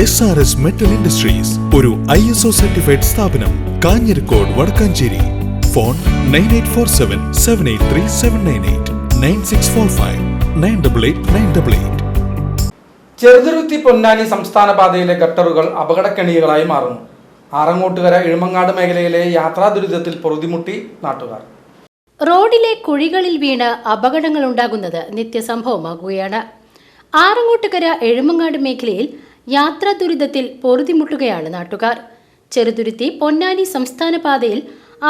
S R S metal industries ഒരു I S O certified സ്ഥാപനം Kanjirakode Wadakkanchery. Phone nine eight four seven seven eight three seven nine eight nine six four five nine double eight nine double eight Cheruthuruthy Ponnani സംസ്ഥാന പാതയിലെ ഗട്ടറുകൾ അപകടക്കെണികളായി മാറുന്നു. ആറങ്ങോട്ടുകര എഴുമങ്ങാട് മേഖലയിലെ യാത്രാ ദുരിതത്തിൽ പൊറുതിമുട്ടി നാട്ടുകാർ. റോഡിലെ കുഴികളിൽ വീണ് അപകടങ്ങൾ ഉണ്ടാകുന്നത് നിത്യസംഭവമാകുകയാണ്. ആറങ്ങോട്ടുകര എഴുമങ്ങാട് മേഖലയിൽ യാത്രാ ദുരിതത്തിൽ പൊറുതിമുട്ടുകയാണ് നാട്ടുകാർ. ചെറുതുരുത്തി പൊന്നാനി സംസ്ഥാന പാതയിൽ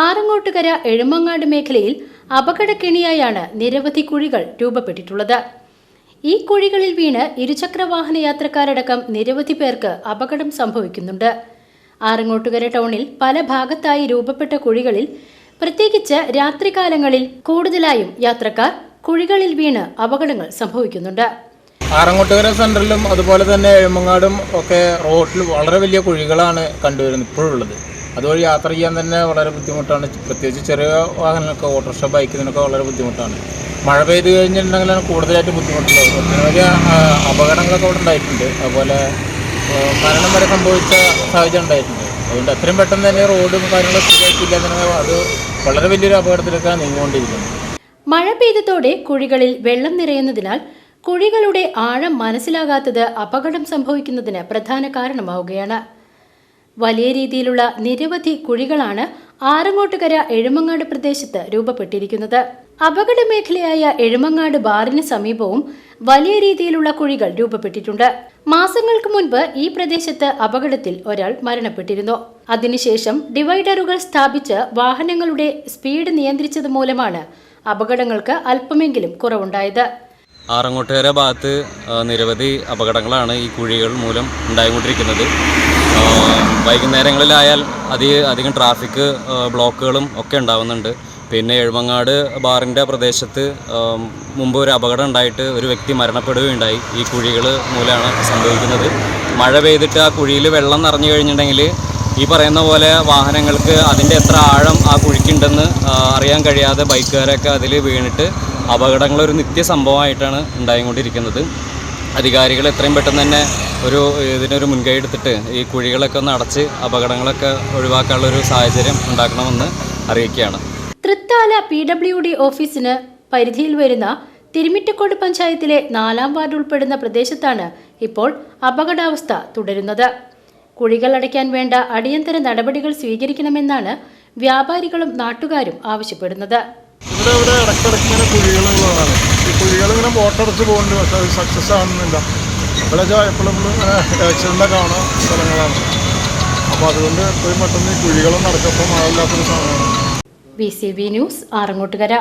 ആറങ്ങോട്ടുകര എഴുമങ്ങാട് മേഖലയിൽ അപകടക്കെണിയായാണ് നിരവധി കുഴികൾ രൂപപ്പെട്ടിട്ടുള്ളത്. ഈ കുഴികളിൽ വീണ് ഇരുചക്രവാഹന യാത്രക്കാരടക്കം നിരവധി പേർക്ക് അപകടം സംഭവിക്കുന്നുണ്ട്. ആറങ്ങോട്ടുകര ടൗണിൽ പല ഭാഗത്തായി രൂപപ്പെട്ട കുഴികളിൽ പ്രത്യേകിച്ച് രാത്രികാലങ്ങളിൽ കൂടുതലായും യാത്രക്കാർ കുഴികളിൽ വീണ് അപകടങ്ങൾ സംഭവിക്കുന്നുണ്ട്. ആറങ്ങോട്ടുകര സെന്ററിലും അതുപോലെ തന്നെ എഴുമങ്ങാടും ഒക്കെ റോഡിൽ വളരെ വലിയ കുഴികളാണ് കണ്ടുവരുന്നത് ഇപ്പോഴുള്ളത്. അതുവഴി യാത്ര ചെയ്യാൻ തന്നെ വളരെ ബുദ്ധിമുട്ടാണ്. പ്രത്യേകിച്ച് ചെറിയ വാഹനങ്ങൾക്ക് ഓട്ടോറിക്ഷ ബൈക്കിനൊക്കെ വളരെ ബുദ്ധിമുട്ടാണ്. മഴ പെയ്ത് കഴിഞ്ഞിട്ടുണ്ടെങ്കിലാണ് കൂടുതലായിട്ട് ബുദ്ധിമുട്ടുള്ളത്. ഒത്തിരി അപകടങ്ങളൊക്കെ അവിടെ ഉണ്ടായിട്ടുണ്ട്. അതുപോലെ മരണം വരെ സംഭവിച്ച സാഹചര്യം ഉണ്ടായിട്ടുണ്ട്. അതുകൊണ്ട് എത്രയും പെട്ടെന്ന് തന്നെ റോഡും കാര്യങ്ങളൊക്കെ ശരിയാക്കിയില്ല എന്നുണ്ടെങ്കിൽ അത് വളരെ വലിയൊരു അപകടത്തിലേക്കാണ് നീങ്ങിക്കൊണ്ടിരിക്കുന്നത് മഴ പെയ്തതോടെ കുഴികളിൽ വെള്ളം നിറയുന്നതിനാൽ കുഴികളുടെ ആഴം മനസ്സിലാകാത്തത് അപകടം സംഭവിക്കുന്നതിന് പ്രധാന കാരണമാവുകയാണ്. വലിയ രീതിയിലുള്ള നിരവധി കുഴികളാണ് ആറങ്ങോട്ടുകര എഴുമങ്ങാട് പ്രദേശത്ത് രൂപപ്പെട്ടിരിക്കുന്നത്. അപകട മേഖലയായ എഴുമങ്ങാട് ബാറിന് സമീപവും വലിയ രീതിയിലുള്ള കുഴികൾ രൂപപ്പെട്ടിട്ടുണ്ട്. മാസങ്ങൾക്ക് മുൻപ് ഈ പ്രദേശത്ത് അപകടത്തിൽ ഒരാൾ മരണപ്പെട്ടിരുന്നു. അതിനുശേഷം ഡിവൈഡറുകൾ സ്ഥാപിച്ച് വാഹനങ്ങളുടെ സ്പീഡ് നിയന്ത്രിച്ചത് മൂലമാണ് അപകടങ്ങൾക്ക് അല്പമെങ്കിലും കുറവുണ്ടായത്. ആറങ്ങോട്ടുകര ഭാഗത്ത് നിരവധി അപകടങ്ങളാണ് ഈ കുഴികൾ മൂലം ഉണ്ടായിക്കൊണ്ടിരിക്കുന്നത്. വൈകുന്നേരങ്ങളിലായാൽ അതി അധികം ട്രാഫിക് ബ്ലോക്കുകളും ഒക്കെ ഉണ്ടാവുന്നുണ്ട്. പിന്നെ എഴുമങ്ങാട് ബാറിന്റെ പ്രദേശത്ത് മുമ്പ് ഒരു അപകടം ഉണ്ടായിട്ട് ഒരു വ്യക്തി മരണപ്പെടുകയുണ്ടായി. ഈ കുഴികൾ മൂലമാണ് സംഭവിക്കുന്നത്. മഴ പെയ്തിട്ട് ആ കുഴിയിൽ വെള്ളം നിറഞ്ഞു കഴിഞ്ഞിട്ടുണ്ടെങ്കിൽ ഈ പറയുന്ന പോലെ വാഹനങ്ങൾക്ക് അതിന്റെ എത്ര ആഴം ആ കുഴിക്കുണ്ടെന്ന് അറിയാൻ കഴിയാതെ ബൈക്കുകാരൊക്കെ അതിൽ വീണിട്ട് അപകടങ്ങൾ ഒരു നിത്യ സംഭവമായിട്ടാണ് ഉണ്ടായിക്കൊണ്ടിരിക്കുന്നത്. അധികാരികൾ എത്രയും പെട്ടെന്ന് തന്നെ ഒരു ഇതിനൊരു മുൻകൈ എടുത്തിട്ട് ഈ കുഴികളൊക്കെ ഒന്ന് അടച്ച് അപകടങ്ങളൊക്കെ ഒഴിവാക്കാനുള്ള ഒരു സാഹചര്യം ഉണ്ടാക്കണമെന്ന് അറിയിക്കുകയാണ്. തൃത്താല പി ഡബ്ല്യു ഡി ഓഫീസിന് പരിധിയിൽ വരുന്ന തിരുമിറ്റക്കോട് പഞ്ചായത്തിലെ നാലാം വാർഡ് ഉൾപ്പെടുന്ന പ്രദേശത്താണ് ഇപ്പോൾ അപകടാവസ്ഥ തുടരുന്നത്. കുഴികൾ അടയ്ക്കാൻ വേണ്ട അടിയന്തര നടപടികൾ സ്വീകരിക്കണമെന്നാണ് വ്യാപാരികളും നാട്ടുകാരും ആവശ്യപ്പെടുന്നത്. ഇവിടെ ഇവിടെ ഇടയ്ക്കിടയ്ക്ക് ഇങ്ങനെ കുഴികളുള്ളതാണ്. ഈ കുഴികൾ ഇങ്ങനെ ബോട്ടടച്ച് പോകുന്നുണ്ട് പക്ഷെ അത് സക്സസ് ആവുന്നില്ല. ഇവിടെ എപ്പോഴും ഇങ്ങനെ ആക്സിഡന്റ് കാണുന്ന സ്ഥലങ്ങളാണ്. അപ്പോൾ അതുകൊണ്ട് എത്രയും പെട്ടെന്ന് ഈ കുഴികളും നടക്കപ്പം മഴയില്ലാത്തൊരു സമയമാണ് B C B news Arangottukara.